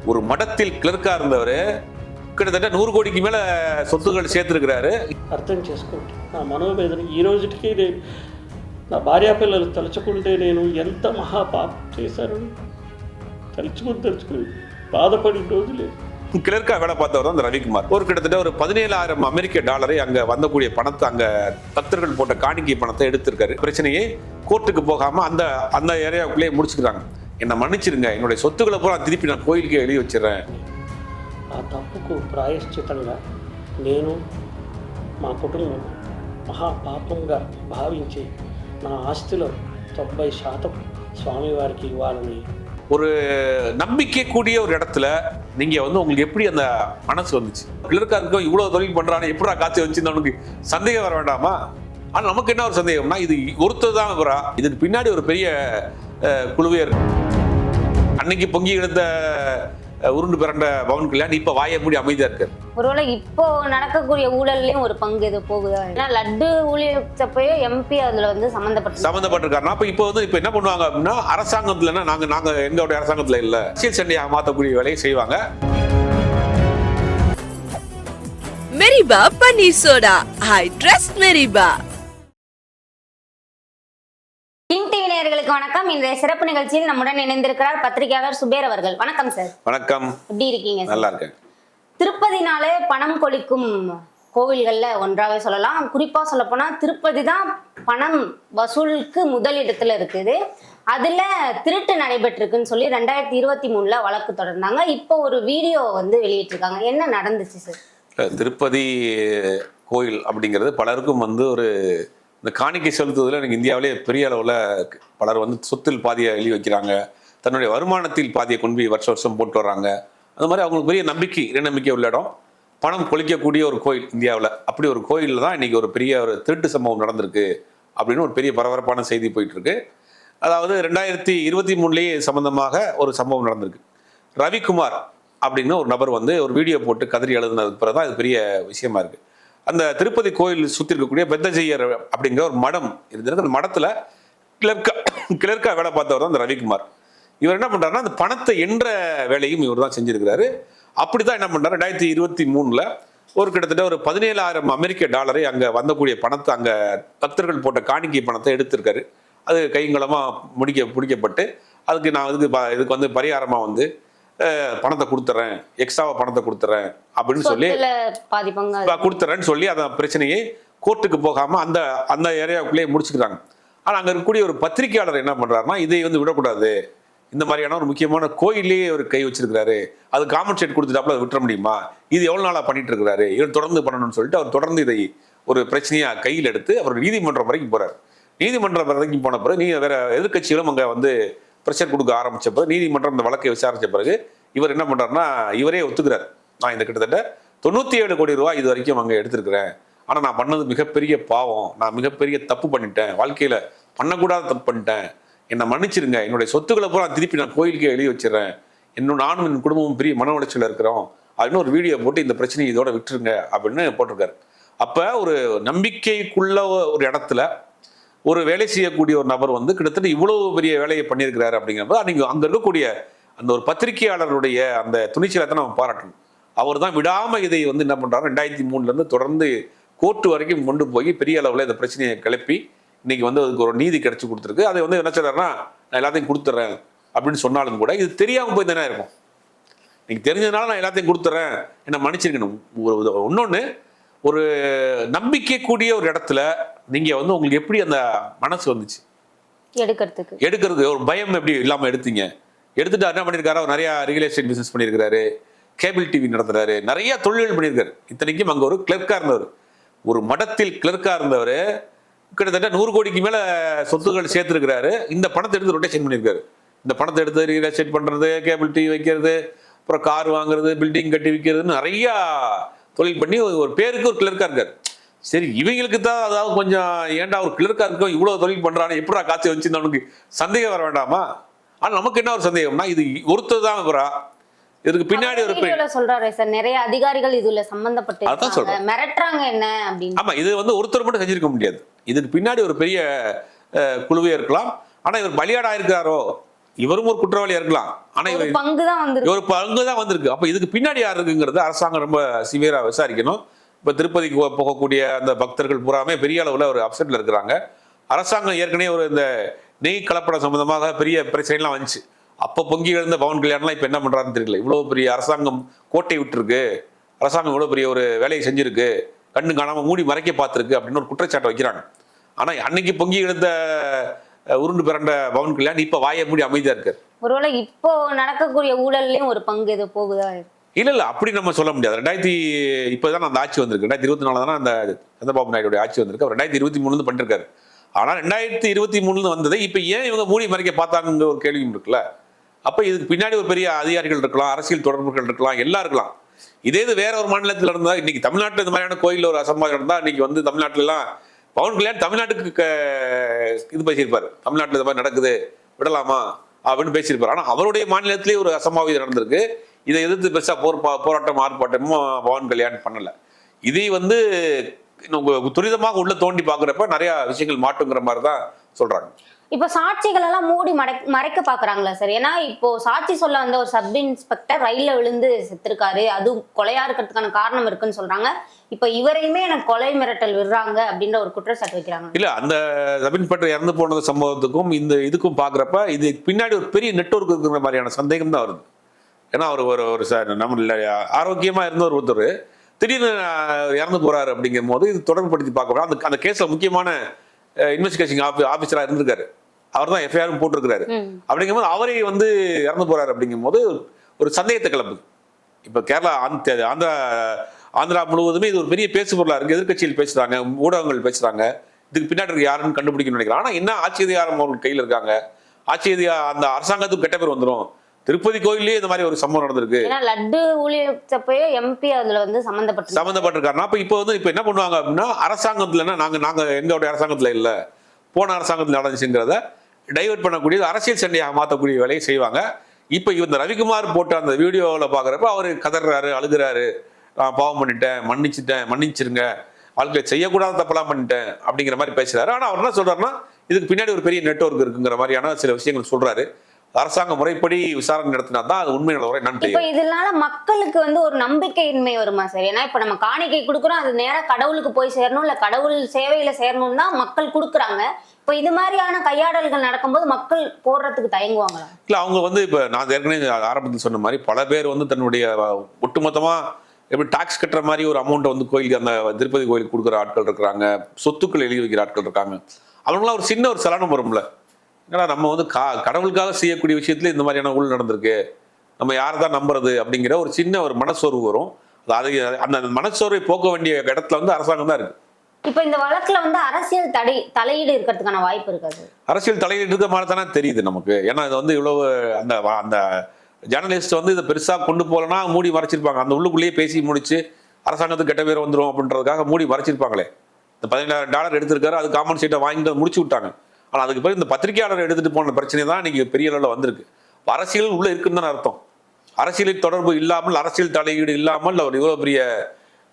ஒரு மடத்தில் கிளர்க்கா இருந்தவர் கிட்டத்தட்ட நூறு கோடிக்கு மேல சொத்துக்கள் சேர்த்திருக்கிறாரு అర్థం చేసుకోండి నా మనోవేదన ఈ రోజుకి నేను నా భార్యా పిల్లలు తలుచుకుంటే నేను ఎంత మహాపాపం చేశాను తలుచుకుని తలుచుకుని బాధపడిన రోజులే கிளர்க்கா வேலை பார்த்தவர் தான் அந்த ரவிக்குமார் ஒரு கிட்டத்தட்ட ஒரு பதினேழாயிரம் அமெரிக்க டாலரை அங்க வந்தக்கூடிய பணத்தை அங்க பக்தர்கள் போட்ட காணிக்கை பணத்தை எடுத்திருக்காரு பிரச்சனையே கோர்ட்டுக்கு போகாம அந்த அந்த ஏரியாவுக்குள்ளேயே முடிச்சுக்கிறாங்க என்னை மன்னிச்சிருங்க என்னுடைய சொத்துக்களை பூரா திருப்பி நான் கோயிலுக்கு எழுதி வச்சிடறேன் ఆ తప్పుకు ప్రాయశ్చితంగా నేను మా కుటుంబం మహాపాపంగా భావించి నా ఆస్తిలో తొంభై శాతం స్వామివారికి ఇవ్వాలని ஒரு நம்பிக்கை கூடிய ஒரு இடத்துல நீங்க வந்து உங்களுக்கு எப்படி அந்த மனசு வந்துச்சு கிளர்க்கா இருக்கும் இவ்வளவு தொழில் பண்றானே எப்படா காட்சி வச்சிருந்தா உனக்கு சந்தேகம் வர வேண்டாமா ஆனா நமக்கு என்ன ஒரு சந்தேகம்னா இது ஒருத்தர் தான் வரா இதுக்கு பின்னாடி ஒரு பெரிய அஹ், குழுவே இருக்கு அன்னைக்கு பொங்கி எடுத்த உருண்டு பிறண்ட பவன் கல்யாண் இப்ப வாய மூடி அமைதியா இருக்காரு. ஒருவேளை இப்போ நடக்கக்கூடிய ஊழல்லையும் ஒரு பங்கு இது போகுதா? ஏன்னா லட்டு ஊழியத்தப்பயே எம்பி அதுல வந்து சம்மந்தப்பட்ட சம்மந்தப்பட்டிருக்காருன்னா அப்ப இப்போ வந்து இப்ப என்ன பண்ணுவாங்க அப்படின்னா அரசாங்கத்துலன்னா நாங்க நாங்க எங்களுடைய அரசாங்கத்துல இல்ல. அரசியல் சண்டையா மாத்தக்கூடிய வேலையை செய்வாங்க. Meriba paneer soda. I trust Meriba. நேயர்களுக்கு வணக்கம். இன்றைய சிறப்பு நிகழ்ச்சியில் நம்முடன் இணைந்திருக்கிறார் பத்திரிகையாளர் சுபேர் அவர்கள். வணக்கம் சார். வணக்கம். எப்படி இருக்கீங்க? நல்லா இருக்கேன் திருப்பதினாலே பணம் கொளிக்கும் கோவில்கள்ல ஒன்றாவே சொல்லலாம். குறிப்பா சொல்லப்போனா திருப்பதி தான் பணம் வசூலுக்கு முதலிடத்துல இருக்குது. அதுல திருட்டு நடைபெற்றிருக்குன்னு சொல்லி ரெண்டாயிரத்தி இருபத்தி மூணுல வழக்கு தொடர்ந்தாங்க. இப்போ ஒரு வீடியோ வந்து வெளியிட்டிருக்காங்க. என்ன நடந்துச்சு சார்? திருப்பதி கோயில் அப்படிங்கிறது பலருக்கும் வந்து ஒரு இந்த காணிக்கை செலுத்துவதில் எனக்கு இந்தியாவிலே பெரிய அளவில் பலர் வந்து சொத்தில் பாதியை எழுதி வைக்கிறாங்க. தன்னுடைய வருமானத்தில் பாதியை கொண்டு போய் வருஷம் வருஷம் போட்டு வர்றாங்க. அது மாதிரி அவங்களுக்கு பெரிய நம்பிக்கை நம்பிக்கை உள்ள இடம். பணம் கொளிக்கக்கூடிய ஒரு கோயில் இந்தியாவில். அப்படி ஒரு கோயிலில் தான் இன்றைக்கி ஒரு பெரிய ஒரு திருட்டு சம்பவம் நடந்திருக்கு அப்படின்னு ஒரு பெரிய பரபரப்பான செய்தி போயிட்டுருக்கு. அதாவது ரெண்டாயிரத்தி இருபத்தி மூணுலேயே சம்மந்தமாக ஒரு சம்பவம் நடந்திருக்கு. ரவிக்குமார் அப்படின்னு ஒரு நபர் வந்து ஒரு வீடியோ போட்டு கதறி எழுதுனதுக்கு பிறகு தான் இது பெரிய விஷயமா இருக்குது அந்த திருப்பதி கோயில் சுற்றி இருக்கக்கூடிய பெத்தஜெய்யர் அப்படிங்கிற ஒரு மடம் இருந்திருக்கு அந்த மடத்தில் கிளர்க்கா கிளர்க்கா வேலை பார்த்தவர் தான் அந்த ரவிக்குமார். இவர் என்ன பண்றாருன்னா அந்த பணத்தை என்ற வேலையும் இவர் தான் செஞ்சிருக்கிறாரு. அப்படிதான் என்ன பண்ணுறாரு ரெண்டாயிரத்தி இருபத்தி மூணில் ஒரு கிட்டத்தட்ட ஒரு பதினேழாயிரம் அமெரிக்க டாலரை அங்கே வந்தக்கூடிய பணத்தை அங்கே பக்தர்கள் போட்ட காணிக்கை பணத்தை எடுத்திருக்காரு. அது கைங்களமாக முடிக்க பிடிக்கப்பட்டு அதுக்கு நான் இதுக்கு ப- இதுக்கு வந்து பரிகாரமாக வந்து பணத்தை கொடுத்துறேன் எக்ஸ்ட்ராவா பணத்தை கொடுத்துறேன் அப்படின்னு சொல்லி கொடுத்துறேன்னு சொல்லி அந்த பிரச்சனையை கோர்ட்டுக்கு போகாம அந்த அந்த ஏரியாவுக்குள்ளேயே முடிச்சுக்கிறாங்க. ஆனா அங்க இருக்கக்கூடிய ஒரு பத்திரிகையாளர் என்ன பண்றாருன்னா இதை வந்து விடக்கூடாது. இந்த மாதிரியான ஒரு முக்கியமான கோயிலேயே ஒரு கை வச்சிருக்கிறாரு. அது காம்பன்சேட் கொடுத்துட்டாப்புல அதை விட்டுற முடியுமா? இது எவ்வளவு நாளா பண்ணிட்டு இருக்கிறாரு இவர் தொடர்ந்து பண்ணணும்னு சொல்லிட்டு அவர் தொடர்ந்து இதை ஒரு பிரச்சனையா கையில் எடுத்து அவர் நீதிமன்றம் வரைக்கும் போறாரு. நீதிமன்றம் வரைக்கும் போன பிறகு நீ வேற எதிர்க்கட்சிகளும் அங்க வந்து ப்ரெஷர் கொடுக்க ஆரம்பித்த பிறகு நீதிமன்றம் இந்த வழக்கை விசாரித்த பிறகு இவர் என்ன பண்ணுறாருன்னா இவரே ஒத்துக்கிறார். நான் இந்த கிட்டத்தட்ட தொண்ணூற்றி ஏழு கோடி ரூபாய் இது வரைக்கும் அங்கே எடுத்திருக்கிறேன். ஆனால் நான் பண்ணது மிகப்பெரிய பாவம். நான் மிகப்பெரிய தப்பு பண்ணிட்டேன். வாழ்க்கையில் பண்ணக்கூடாத தப்பு பண்ணிட்டேன். என்னை மன்னிச்சிருங்க. என்னுடைய சொத்துக்களை பூரா திருப்பி நான் கோயிலுக்கு எழுதி வச்சிடறேன். இன்னும் நானும் என் குடும்பமும் பெரிய மன உளைச்சல இருக்கிறோம். அப்படின்னு ஒரு வீடியோ போட்டு இந்த பிரச்சனையை இதோட விட்டுருங்க அப்படின்னு போட்டிருக்காரு. அப்போ ஒரு நம்பிக்கைக்குள்ள ஒரு இடத்துல ஒரு வேலை செய்யக்கூடிய ஒரு நபர் வந்து கிட்டத்தட்ட இவ்வளவு பெரிய வேலையை பண்ணியிருக்கிறாரு அப்படிங்கிறப்ப நீங்கள் அங்கே இருக்கக்கூடிய அந்த ஒரு பத்திரிகையாளருடைய அந்த துணிச்சலத்தை நம்ம பாராட்டணும். அவர் தான் விடாமல் இதை வந்து என்ன பண்ணுறாரு ரெண்டாயிரத்தி மூணுலேருந்து தொடர்ந்து கோர்ட்டு வரைக்கும் கொண்டு போய் பெரிய அளவில் இந்த பிரச்சனையை கிளப்பி இன்னைக்கு வந்து அதுக்கு ஒரு நீதி கிடைச்சி கொடுத்துருக்கு. அதை வந்து என்ன சொல்றாருன்னா நான் எல்லாத்தையும் கொடுத்துட்றேன் அப்படின்னு சொன்னாலும் கூட இது தெரியாமல் போய் தானே இருக்கும். நீங்கள் தெரிஞ்சதுனால நான் எல்லாத்தையும் கொடுத்துறேன். என்ன மன்னிச்சிருக்கணும். ஒரு இன்னொன்று ஒரு நம்பிக்கை கூடிய ஒரு இடத்துல நீங்க வந்து உங்களுக்கு எப்படி அந்த மனசு வந்துச்சு? எடுக்கிறதுக்கு. எடுக்கிறது ஒரு பயம் எப்படி இல்லாம எடுத்தீங்க? எடுத்துட்டு என்ன பண்ணியிருக்காரு அவர் நிறைய ரியல் எஸ்டேட் பிசினஸ் பண்ணியிருக்காரு கேபிள் டிவி நடத்துறாரு. நிறைய தொழில்கள் பண்ணியிருக்காரு இத்தனைக்கும் அங்க ஒரு கிளர்க்கா இருந்தவர். ஒரு மடத்தில் கிளர்க்கா இருந்தவர். கிட்டத்தட்ட நூறு கோடிக்கு மேல சொத்துக்கள் சேர்த்திருக்கிறாரு. இந்த பணத்தை எடுத்து ரொட்டேஷன் பண்ணியிருக்காரு இந்த பணத்தை எடுத்து ரியல் எஸ்டேட் பண்றது கேபிள் டிவி வைக்கிறது அப்புறம் கார் வாங்குறது பில்டிங் கட்டி விற்கிறதுன்னு நிறைய தொழில் பண்ணி ஒரு ஒரு பேருக்கு ஒரு கிளர்க்கா இருக்காரு. சரி இவங்களுக்கு தான் அதாவது கொஞ்சம் ஏன்டா ஒரு கிளர்க்கா இருக்கோம் இவ்வளவு தொழில் பண்றானே? எப்படா காட்சி வச்சிருந்தா உனக்கு சந்தேகம் வர வேண்டாமா? ஆனா நமக்கு என்ன ஒரு சந்தேகம்னா இது ஒருத்தர் தான் வரா இதுக்கு பின்னாடி ஒரு சொல்றாரு சார். நிறைய அதிகாரிகள் இதுல சம்பந்தப்பட்டு அதான் இருக்காங்க. சொல்றேன். மிரட்டுறாங்க என்ன அப்படின்னு. ஆமா இது வந்து ஒருத்தர் மட்டும் செஞ்சிருக்க முடியாது. இதுக்கு பின்னாடி ஒரு பெரிய குழுவே இருக்கலாம். ஆனா இவர் பலியாடா இருக்கிறாரோ இவரும் ஒரு குற்றவாளியா இருக்கலாம். ஆனா இவர் பங்கு தான் ஒரு பங்கு தான் வந்திருக்கு. அப்ப இதுக்கு பின்னாடி யார் இருக்குங்கிறது அரசாங்கம் ரொம்ப சிவியரா விசாரிக்கணும். இப்போ திருப்பதிக்கு போகக்கூடிய அந்த பக்தர்கள் பூராமே பெரிய அளவில் ஒரு அப்செட்டில் இருக்கிறாங்க. அரசாங்கம் ஏற்கனவே ஒரு இந்த நெய் கலப்படம் சம்பந்தமாக பெரிய பிரச்சனைலாம் வந்துச்சு. அப்போ பொங்கி எழுந்த பவன் கல்யாணம்லாம் இப்போ என்ன பண்ணுறாருன்னு தெரியல. இவ்வளோ பெரிய அரசாங்கம் கோட்டை விட்டுருக்கு. அரசாங்கம் இவ்வளோ பெரிய ஒரு வேலையை செஞ்சுருக்கு. கண்ணு காணாம மூடி மறைக்க பார்த்துருக்கு அப்படின்னு ஒரு குற்றச்சாட்டை வைக்கிறாங்க. ஆனால் அன்னைக்கு பொங்கி எழுந்த உருண்டு பிறண்ட பவன் கல்யாண் இப்போ வாயை மூடி அமைதியாக இருக்காரு. ஒருவேளை இப்போ நடக்கக்கூடிய ஊழல்லையும் ஒரு பங்கு இது போகுதா? இல்லை இல்லை அப்படி நம்ம சொல்ல முடியாது. ரெண்டாயிரத்தி இப்போ தான் அந்த ஆட்சி வந்திருக்கு. ரெண்டாயிரத்தி இருபத்தி நாலு தானே அந்த சந்திரபாபு நாயுடைய ஆட்சி வந்திருக்கு. ரெண்டாயிரத்தி இருபத்தி மூணுலேருந்து பண்ணிருக்காரு. ஆனால் ரெண்டாயிரத்தி இருபத்தி மூணுலேருந்து வந்தது இப்போ ஏன் இவங்க மூடி மறைக்க பார்த்தாங்கிற ஒரு கேள்வியும் இருக்குல்ல? அப்போ இதுக்கு பின்னாடி ஒரு பெரிய அதிகாரிகள் இருக்கலாம் அரசியல் தொடர்புகள் இருக்கலாம் எல்லாம் இருக்கலாம். இதே இது வேற ஒரு மாநிலத்தில் இருந்தால் இன்னைக்கு தமிழ்நாட்டில் இந்த மாதிரியான கோயில் ஒரு அசம்பாவிதம் இருந்தால் இன்னைக்கு வந்து தமிழ்நாட்டிலலாம் பவன் கல்யாண் தமிழ்நாட்டுக்கு க- இது பேசியிருப்பார். தமிழ்நாட்டில் இந்த மாதிரி நடக்குது விடலாமா? அப்படின்னு பேசியிருப்பார். ஆனால் அவருடைய மாநிலத்திலேயே ஒரு அசம்பாவிதம் நடந்திருக்கு. இதை எதிர்த்து பெருசா போர் போராட்டம் ஆர்ப்பாட்டமும் பவன் கல்யாண் பண்ணல. இதை வந்து துரிதமாக உள்ள தோண்டி பாக்குறப்ப நிறைய விஷயங்கள் மாட்டுங்கிற மாதிரி தான் சொல்றாங்க. இப்போ சாட்சிகள் எல்லாம் மூடி மறைக்க மறைக்க பாக்குறாங்களா சார்? ஏன்னா இப்போ சாட்சி சொல்ல வந்த ஒரு சப் இன்ஸ்பெக்டர் ரயில்ல விழுந்து செத்துருக்காரு. அது கொலையா இருக்கிறதுக்கான காரணம் இருக்குன்னு சொல்றாங்க. இப்போ இவரையுமே எனக்கு கொலை மிரட்டல் விடுறாங்க அப்படின்ற ஒரு குற்றச்சாட்டு வைக்கிறாங்க. இல்ல அந்த சப் இன்ஸ்பெக்டர் இறந்து போனது சம்பவத்துக்கும் இந்த இதுக்கும் பாக்குறப்ப இது பின்னாடி ஒரு பெரிய நெட்வொர்க் இருக்கிற மாதிரியான சந்தேகம் தான் வருது. ஏன்னா அவர் ஒரு ஒரு சார் நம்ம இல்ல, ஆரோக்கியமா இருந்த ஒரு ஒருத்தர். திடீர்னு இறந்து போறாரு அப்படிங்கும் போது இது தொடர்புபடுத்தி பார்க்க அந்த அந்த கேஸ்ல முக்கியமான இன்வெஸ்டிகேஷன் ஆபீசரா இருந்திருக்காரு. அவர் தான் எஃப்ஐஆரும் போட்டிருக்காரு ம். அப்படிங்கும்போது அவரே வந்து இறந்து போறாரு அப்படிங்கும்போது ஒரு சந்தேகத்தை கிளப்புது இப்ப கேரளா ஆந்திர ஆந்திரா முழுவதுமே இது ஒரு பெரிய பேசு பொருளா இருக்கு. எதிர்க்கட்சியில் பேசுறாங்க ஊடகங்கள் பேசுறாங்க. இதுக்கு பின்னாடி இருக்கு யாருன்னு கண்டுபிடிக்கணும்னு நினைக்கிறேன். ஆனா என்ன ஆட்சி அதிகாரம் அவர்கள் கையில் இருக்காங்க? ஆட்சி அதிகாரம் அந்த அரசாங்கத்துக்கு கெட்ட பேர் வந்துரும். திருப்பதி கோயிலே இந்த மாதிரி ஒரு சம்பவம் நடந்திருக்கு. லட்டு ஊழியத்தப்பவே எம்பி அதுல வந்து சம்மந்தப்பட்டு சம்மந்தப்பட்டிருக்காருன்னா அப்ப இப்போ வந்து இப்போ என்ன பண்ணுவாங்க அப்படின்னா அரசாங்கத்துலன்னா நாங்க நாங்க எங்களுடைய அரசாங்கத்துல இல்ல. போன அரசாங்கத்தில் நடந்துச்சுங்கிறத டைவர்ட் பண்ணக்கூடிய அரசியல் சண்டையாக மாற்றக்கூடிய வேலையை செய்வாங்க. இப்போ இந்த ரவிக்குமார் போட்ட அந்த வீடியோவில் பார்க்குறப்ப அவர் கதறாரு அழுகுறாரு. நான் பாவம் பண்ணிட்டேன் மன்னிச்சிட்டேன் மன்னிச்சிருங்க. வாழ்க்கையை செய்யக்கூடாத தப்பெல்லாம் பண்ணிட்டேன் அப்படிங்கிற மாதிரி பேசுறாரு. ஆனால் அவர் என்ன சொல்றாருன்னா இதுக்கு பின்னாடி ஒரு பெரிய நெட்வொர்க் இருக்குங்கிற மாதிரியான சில விஷயங்கள் சொல்றாரு. அரசாங்க முறைப்படி விசாரணை நடத்தினா தான் அது உண்மை நிலவரம் என்னன்னு இப்ப இதனால மக்களுக்கு வந்து ஒரு நம்பிக்கையின்மை வருமா சார்? ஏன்னா இப்ப நம்ம காணிக்கை கொடுக்குறோம் அது நேரா கடவுளுக்கு போய் சேரணும் இல்ல கடவுள் சேவையில சேரணும் தான் மக்கள் கொடுக்குறாங்க. இப்ப இது மாதிரியான கையாடல்கள் நடக்கும்போது மக்கள் போடுறதுக்கு தயங்குவாங்களா? இல்ல அவங்க வந்து இப்ப நான் ஏற்கனவே ஆரம்பத்தில் சொன்ன மாதிரி பல பேர் வந்து தன்னுடைய அஹ், ஒட்டுமொத்தமா எப்படி டாக்ஸ் கட்டுற மாதிரி ஒரு அமௌண்ட்டை வந்து கோயிலுக்கு அந்த திருப்பதி கோயிலுக்கு கொடுக்குற ஆட்கள் இருக்கிறாங்க சொத்துக்கள் எழுதி வைக்கிற ஆட்கள் இருக்காங்க. அவங்களாம் ஒரு சின்ன ஒரு சலனம் வரும்ல. ஏன்னா நம்ம வந்து கா கடவுளுக்காக செய்யக்கூடிய விஷயத்துல இந்த மாதிரியான ஊழல் நடந்திருக்கு. நம்ம யாரை தான் நம்புறது அப்படிங்கிற ஒரு சின்ன ஒரு மனசோர்வு வரும். அது அந்த மனசோர்வை போக்க வேண்டிய இடத்துல வந்து அரசாங்கம் தான் இருக்கு. இப்ப இந்த வழக்குல வந்து அரசியல் தடை தலையீடு இருக்கிறதுக்கான வாய்ப்பு இருக்காது. அரசியல் தலையீடு இருக்க மாதிரி தானே தெரியுது நமக்கு. ஏன்னா இது வந்து இவ்வளவு அந்த அந்த ஜேர்னலிஸ்ட் வந்து இதை பெருசா கொண்டு போகலன்னா மூடி மறைச்சிருப்பாங்க. அந்த உள்ளுக்குள்ளேயே பேசி முடிச்சு அரசாங்கத்துக்கு கெட்ட பேர் வந்துரும் அப்படின்றதுக்காக மூடி மறைச்சிருப்பாங்களே. இந்த பதினேழாயிரம் டாலர் எடுத்திருக்காரு அது காமன் சீட்டை வாங்கிட்டு முடிச்சு விட்டாங்க. ஆனா அதுக்கு பிறகு இந்த பத்திரிகையாளர் எடுத்துட்டு போன பிரச்சனை தான் இன்னைக்கு பெரிய அளவில் வந்திருக்கு. அரசியல் உள்ள இருக்குன்னு தானே அர்த்தம். அரசியலில் தொடர்பு இல்லாமல் அரசியல் தலையீடு இல்லாமல் அவர் இவ்வளவு பெரிய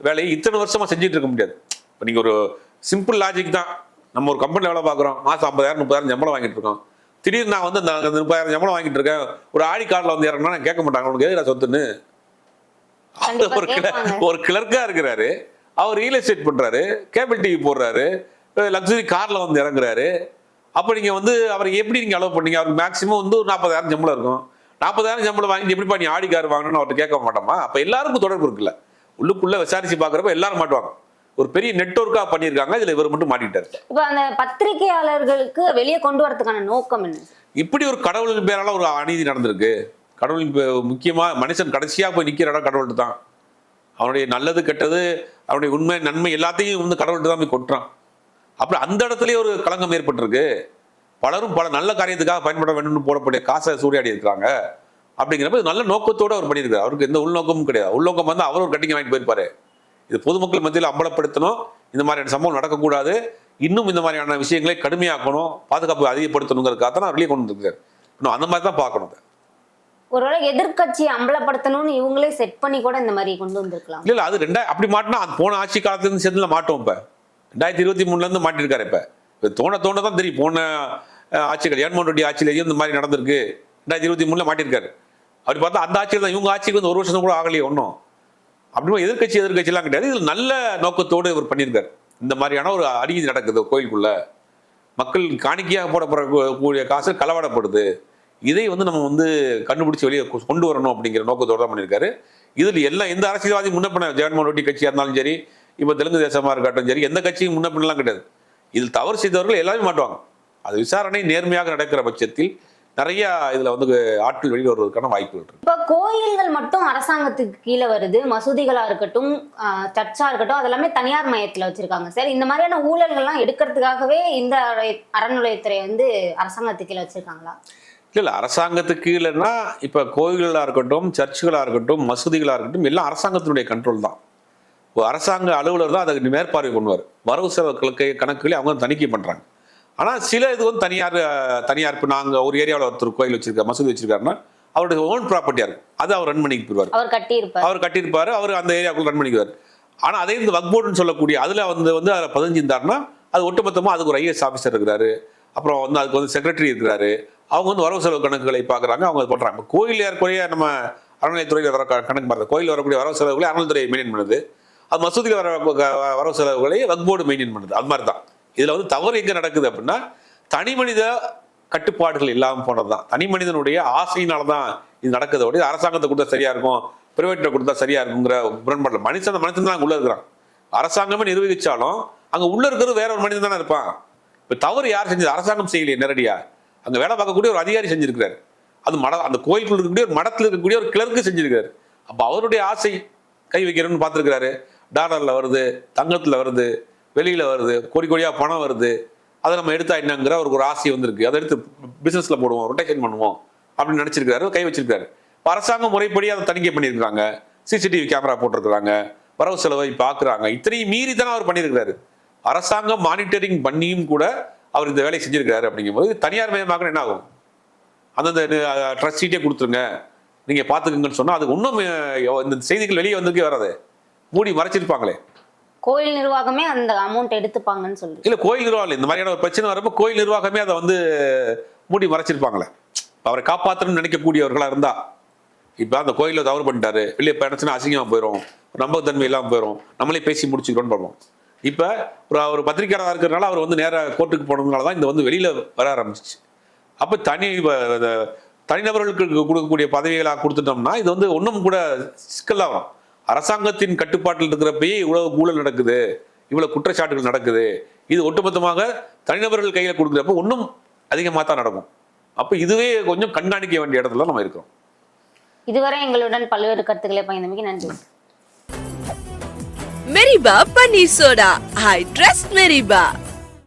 வேலையை இத்தனை வருஷமா செஞ்சுட்டு இருக்க முடியாது. இப்போ நீங்க ஒரு சிம்பிள் லாஜிக் தான். நம்ம ஒரு கம்பெனியில் வேலை பார்க்குறோம். மாசம் ஐம்பதாயிரம் முப்பதாயிரம் சம்பளம் வாங்கிட்டு இருக்கோம். திடீர்னு நான் வந்து அந்த அந்த முப்பதாயிரம் சம்பளம் வாங்கிட்டு இருக்கேன். ஒரு ஆடி கார்டில் வந்து இறங்கினா நான் கேட்க மாட்டாங்க. உனக்கு எதுடா சொத்துன்னு? அவர் ஒரு. ஒரு கிளர்க்கா இருக்கிறாரு. அவர் ரியல் எஸ்டேட் பண்றாரு. கேபிள் டிவி போடுறாரு. லக்ஸரி கார்ல வந்து இறங்குறாரு. அப்ப நீங்க வந்து அவரை எப்படி நீங்க அலோவ் பண்ணீங்க? அவருக்கு மேக்ஸிமம் வந்து ஒரு நாற்பதாயிரம் சம்பளம் இருக்கும். நாற்பதாயிரம் சம்பளம் வாங்கி எப்படிப்பா நீ ஆடி கார் வாங்கணும்னு அவர்கிட்ட கேட்க மாட்டோமா? அப்ப எல்லாருக்கும் தொடர்பு இருக்குல்ல. உள்ளுக்குள்ள விசாரிச்சு பாக்குறப்ப எல்லாரும் மாட்டுவாங்க. ஒரு பெரிய நெட்வொர்க்கா பண்ணியிருக்காங்க இதுல இவர் மட்டும் மாட்டிட்டாரு இப்ப அந்த பத்திரிகையாளர்களுக்கு வெளியே கொண்டு வரதுக்கான நோக்கம் என்ன? இப்படி ஒரு கடவுளின் பேரால ஒரு அநீதி நடந்திருக்கு. கடவுளின் பே- முக்கியமா மனுஷன் கடைசியா போய் நிக்கிற இடம் கடவுள்கிட்ட தான். அவனுடைய நல்லது கெட்டது அவனுடைய உண்மை நன்மை எல்லாத்தையும் வந்து கடவுள்கிட்ட தான் போய் கொட்டுறான். அப்படி அந்த இடத்துலயே ஒரு களங்கம் ஏற்பட்டிருக்கு. பலரும் பல நல்ல காரியத்துக்காக பயன்பட வேண்டும்னு போடக்கூடிய காசை சூறையாடி இருக்கிறாங்க. அப்படிங்கிறப்ப நல்ல நோக்கத்தோட அவர் பண்ணியிருக்காரு அவருக்கு எந்த உள்நோக்கமும் கிடையாது. உள்நோக்கம் வந்து அவர் ஒரு கட்டிங்க வாங்கிட்டு போயிருப்பாரு. இது பொதுமக்கள் மத்தியில் அம்பலப்படுத்தணும். இந்த மாதிரியான சம்பவம் நடக்கக்கூடாது. இன்னும் இந்த மாதிரியான விஷயங்களை கடுமையாக்கணும். பாதுகாப்பு அதிகப்படுத்தணுங்கிறதுக்காக தான் வெளியே கொண்டு வந்திருக்காரு இன்னும் அந்த மாதிரி தான் பார்க்கணும். ஒருவேளை எதிர்க்கட்சியை அம்பலப்படுத்தணும்னு இவங்களே செட் பண்ணி கூட இந்த மாதிரி கொண்டு வந்திருக்கலாம். இல்ல அது ரெண்டா அப்படி மாட்டினா அது போன ஆட்சி காலத்துல இருந்து சேர்ந்துல மாட்டோம் இப்ப. ரெண்டாயிரத்தி இருபத்தி மூணுலேருந்து மாட்டிருக்காரு இப்போ. இப்போ தோண தோண தான் தெரியும். போன ஆட்சிகள் ஜெகன்மோகன் ரெட்டி ஆட்சியிலேயும் இந்த மாதிரி நடந்திருக்கு. ரெண்டாயிரத்தி இருபத்தி மூணில் மாட்டிருக்காரு. அப்படி பார்த்தா அந்த ஆட்சியில் தான் இவங்க ஆட்சிக்கு வந்து ஒரு வருஷம் கூட ஆகலையே ஒன்றும் அப்படின்னா எதிர்க்கட்சி எதிர்க்கட்சிலாம் கிடையாது. இதில் நல்ல நோக்கத்தோடு இவர் பண்ணியிருக்கார். இந்த மாதிரியான ஒரு அநீதி நடக்குது கோயிலுக்குள்ள. மக்கள் காணிக்கையாக போடப்படுற கூடிய காசு களவாடப்படுது. இதை வந்து நம்ம வந்து கண்டுபிடிச்சி வெளியே கொ- கொண்டு வரணும் அப்படிங்கிற நோக்கத்தோடு தான் பண்ணியிருக்காரு. இதில் எல்லாம் எந்த அரசியல்வாதி முன்னப்பின ஜெகன்மோகன் ரெட்டி கட்சியாக இருந்தாலும் சரி இப்போ தெலுங்கு தேசமாக இருக்கட்டும் சரி எந்த கட்சியும் முன்னப்பினலாம் கிடையாது. இதில் தவறு செய்தவர்கள் எல்லாமே மாட்டுவாங்க. அது விசாரணை நேர்மையாக நடக்கிற பட்சத்தில் நிறைய இதில் வந்து ஆட்கள் வெளியே வருவதற்கான வாய்ப்புகள் இருக்கு. இப்போ கோயில்கள் மட்டும் அரசாங்கத்துக்கு கீழே வருது. மசூதிகளா இருக்கட்டும் சர்ச்சா இருக்கட்டும் அதெல்லாமே தனியார் மையத்துல வச்சிருக்காங்க. சார் இந்த மாதிரியான ஊழல்கள்லாம் எடுக்கிறதுக்காகவே இந்த அறை- அறநிலையத்துறை வந்து அரசாங்கத்துக்கு கீழே வச்சிருக்காங்களா? இல்லை இல்லை. அரசாங்கத்துக்கு கீழேன்னா இப்போ கோயில்களாக இருக்கட்டும் சர்ச்சுகளாக இருக்கட்டும் மசூதிகளாக இருக்கட்டும் எல்லாம் அரசாங்கத்தினுடைய கண்ட்ரோல் தான். அரசாங்க அலுவலர் தான் அதுக்கு மேற்பார்வை பண்ணுவார். வரவு செலவு கணக்கு கணக்குகளை அவங்க வந்து தணிக்கை பண்ணுறாங்க ஆனால் சில இது வந்து தனியார் தனியார் இப்போ நாங்கள் ஒரு ஏரியாவில் ஒருத்தர் கோயில் வச்சிருக்காரு மசூதி வச்சிருக்காருன்னா அவருடைய ஓன் ப்ராப்பர்ட்டியாக இருக்கும். அது அவர் ரன் பண்ணிக்கு போயிடுவார். அவர் கட்டியிருப்பார். அவர் கட்டியிருப்பாரு அவர் அந்த ஏரியாவுக்குள்ள ரன் பண்ணிக்குவார். ஆனால் அதே இந்த வக்போர்டுன்னு சொல்லக்கூடிய அதில் வந்து வந்து அதில் பதிஞ்சிருந்தாருன்னா அது ஒட்டுமொத்தமாக அதுக்கு ஒரு ஐஏஎஸ் ஆஃபீஸர் இருக்கிறாரு. அப்புறம் வந்து அதுக்கு வந்து செக்ரட்டரி இருக்கிறாரு. அவங்க வந்து வரவு செலவு கணக்குகளை பார்க்குறாங்க அவங்க அது பண்ணுறாங்க கோயில் ஏறக்குறைய நம்ம அறநிலையத்துறையில் வர கணக்கு பார்த்து கோயில் வரக்கூடிய வரவு செலவுகளை அறநிலைத்துறை மெயின்டைன் பண்ணுது. அது மசூதியில் வர வர வரவு செலவுகளை வக்போர்டு மெயின்டைன் பண்ணுது. அது மாதிரி தான் இதில் வந்து தவறு எங்கே நடக்குது அப்படின்னா தனி மனித கட்டுப்பாடுகள் இல்லாமல் போனது தான் தனி மனிதனுடைய ஆசையினால தான் இது நடக்குது அப்படி அரசாங்கத்தை கொடுத்தா சரியா இருக்கும் பிரைவேட்டில் கொடுத்தா சரியா இருக்குங்கிற முரண்பாடு மனுஷன் அந்த மனுஷன் தான் அங்க உள்ள இருக்கிறான். அரசாங்கமே நிர்வகிச்சாலும் அங்கே உள்ள இருக்கிறது வேற ஒரு மனிதன் தானே இருப்பான். இப்போ தவறு யார் செஞ்சது? அரசாங்கம் செய்யலையே நேரடியாக அங்கே வேலை பார்க்கக்கூடிய ஒரு அதிகாரி செஞ்சிருக்கிறார். அது மட அந்த கோயிலுக்குள் இருக்கக்கூடிய ஒரு மடத்தில் இருக்கக்கூடிய ஒரு கிளர்க்கு செஞ்சிருக்காரு அப்போ அவருடைய ஆசை கை வைக்கிறோன்னு பார்த்துருக்கிறாரு. டாலரில் வருது தங்கத்தில் வருது வெளியில் வருது கோடி கொடியாக பணம் வருது அதை நம்ம எடுத்தா என்னங்கிற அவருக்கு ஒரு ஆசை வந்திருக்கு. அதை எடுத்து பிஸ்னஸில் போடுவோம் ரொட்டேஷன் பண்ணுவோம் அப்படின்னு நினச்சிருக்காரு கை வச்சிருக்காரு. அரசாங்க அரசாங்கம் முறைப்படி அதை தணிக்கை பண்ணியிருக்காங்க சிசிடிவி கேமரா போட்டிருக்கிறாங்க. வரவு செலவை பார்க்குறாங்க. இத்தனையும் மீறி தானே அவர் பண்ணியிருக்கிறாரு. அரசாங்கம் மானிட்டரிங் பண்ணியும் கூட அவர் இந்த வேலையை செஞ்சிருக்கிறாரு அப்படிங்கும்போது தனியார் மயமாக்கின என்ன ஆகும்? அந்தந்த ட்ரஸ்டீட்டே கொடுத்துருங்க. நீங்கள் பார்த்துக்குங்கன்னு சொன்னால் அதுக்கு இன்னும் இந்த செய்திகள் வெளியே வந்திருக்கே வராது. மூடி மறைச்சிருப்பாங்களே. கோயில் நிர்வாகமே அந்த அமௌண்ட் எடுத்துப்பாங்கன்னு சொல்லுது. இல்ல கோயில் நிர்வாகம். இந்த மாதிரியான ஒரு பிரச்சனை வரப்போ கோயில் நிர்வாகமே அதை வந்து மூடி மறைச்சிருப்பாங்களே. அவரை காப்பாற்றணும்னு நினைக்கக்கூடியவர்களா இருந்தா இப்ப அந்த கோயில தவறு பண்ணிட்டாரு. வெளியே பயணிச்சுன்னா அசிங்கமா போயிடும் நம்பகத்தன்மை இல்லாம போயிடும் நம்மளே பேசி முடிச்சுக்கிறோம்னு பார்ப்போம் இப்ப ஒரு ஒரு பத்திரிக்கையாளராக இருக்கிறனால அவர் வந்து நேரா கோர்ட்டுக்கு போனதுனால தான் இந்த வந்து வெளியில வர ஆரம்பிச்சிச்சு. அப்ப தனி தனிநபர்களுக்கு கொடுக்கக்கூடிய பதவிகளாக கொடுத்துட்டோம்னா இது வந்து ஒன்றும் கூட சிக்கலாக வரும் அரசாங்கத்தின் கட்டுப்பாட்டில் இருக்கிறப்பயே இவ்வளவு ஊழல் நடக்குது இவ்வளவு குற்றச்சாட்டுகள் நடக்குது. இது ஒட்டுமொத்தமாக தனிநபர்கள் கையில கொடுக்குறப்ப இன்னும் அதிகமாக தான் நடக்கும். அப்ப இதுவே கொஞ்சம் கண்காணிக்க வேண்டிய இடத்துல நம்ம இருக்கிறோம். இதுவரை எங்களுடன் பல்வேறு கருத்துக்களை பகிர்ந்தமைக்கு நன்றி. மெரிபா பன்னீர் சோடா ஐ ட்ரஸ்ட் மெரிபா